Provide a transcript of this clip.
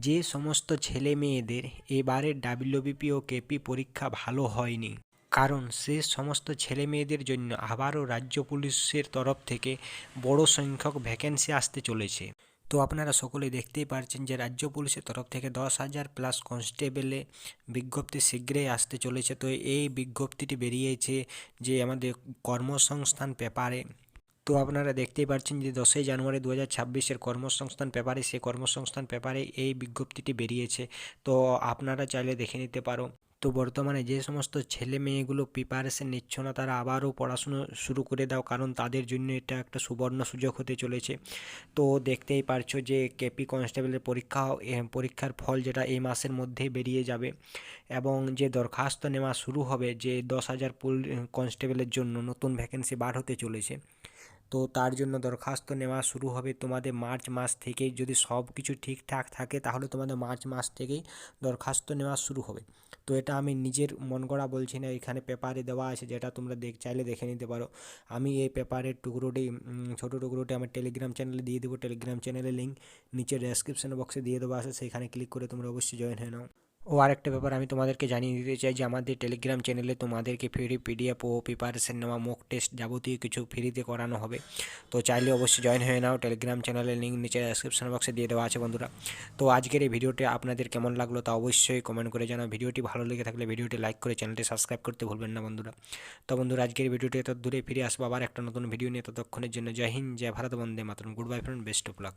যে সমস্ত ছেলে মেয়েদের এবারের ডাব্লিউবিপি ও কেপি পরীক্ষা ভালো হয়নি। কারণ সে সমস্ত ছেলে মেয়েদের জন্য আবারও রাজ্য পুলিশের তরফ থেকে বড় সংখ্যক ভ্যাকেন্সি আসতে চলেছে। তো আপনারা সকলে দেখতেই পারছেন যে রাজ্য পুলিশের তরফ থেকে দশ হাজার প্লাস কনস্টেবলে বিজ্ঞপ্তি শীঘ্রই আসতে চলেছে। তো এই বিজ্ঞপ্তিটি বেরিয়েছে যে আমাদের কর্মসংস্থান পেপারে তো আপনারা দেখতেই পাচ্ছেন যে দশই জানুয়ারি দু হাজার ছাব্বিশের কর্মসংস্থান পেপারে, সেই কর্মসংস্থান পেপারে এই বিজ্ঞপ্তিটি বেরিয়েছে। তো আপনারা চাইলে দেখে নিতে পারো। তো বর্তমানে যে সমস্ত ছেলে মেয়েগুলো প্রিপারেশন নিচ্ছ না, তারা আবারও পড়াশুনো শুরু করে দাও, কারণ তাদের জন্য এটা একটা সুবর্ণ সুযোগ হতে চলেছে। তো দেখতেই পারছ যে কেপি কনস্টেবলের পরীক্ষা পরীক্ষার ফল যেটা এই মাসের মধ্যেই বেরিয়ে যাবে। এবং যে দরখাস্ত নেওয়া শুরু হবে, যে দশ হাজার পুল কনস্টেবলের জন্য নতুন ভ্যাকেন্সি বার হতে চলেছে। তো তার জন্য দরখাস্ত নেওয়া শুরু হবে তোমাদের মার্চ মাস থেকেই। যদি সব কিছু ঠিকঠাক থাকে, তাহলে তোমাদের মার্চ মাস থেকেই দরখাস্ত নেওয়া শুরু হবে। তো এটা আমি নিজের মন গড়া বলছি না, এখানে পেপারে দেওয়া আছে, যেটা তোমরা দেখ, চাইলে দেখে নিতে পারো। আমি এই পেপারের টুকরোটি ছোটো টুকরোটি আমার টেলিগ্রাম চ্যানেলে দিয়ে দেবো। টেলিগ্রাম চ্যানেলের লিঙ্ক নিচে ডেসক্রিপশন বক্সে দিয়ে দেওয়া আছে, সেখানে ক্লিক করে তোমরা অবশ্যই জয়েন হয়ে নাও। ও আরেকটা ব্যাপার আমি তোমাদেরকে জানিয়ে দিতে চাই যে আমাদের টেলিগ্রাম চ্যানেলে তোমাদেরকে ফ্রি পিডিএফ ও প্রিপারেশন নেওয়া মক টেস্ট যাবতীয় কিছু ফ্রিতে করানো হবে। তো চাইলে অবশ্যই জয়েন হয়ে নাও। টেলিগ্রাম চ্যানেলের লিঙ্ক নিচে ডেসক্রিপশন বক্সে দিয়ে দেওয়া আছে বন্ধুরা। তো আজকের এই ভিডিওটি আপনাদের কেমন লাগল তা অবশ্যই কমেন্ট করে জানাও। ভিডিওটি ভালো লেগে থাকলে ভিডিওটি লাইক করে চ্যানেলটি সাবস্ক্রাইব করতে ভুলবেন না বন্ধুরা। তো বন্ধুরা, আজকের ভিডিওটি এত দূরে ফিরে আসব। আবার একটা নতুন ভিডিও নিয়ে ততক্ষণের জন্য জয় হিন্দ, জয় Bharat, Vande Mataram. Goodbye friend best of luck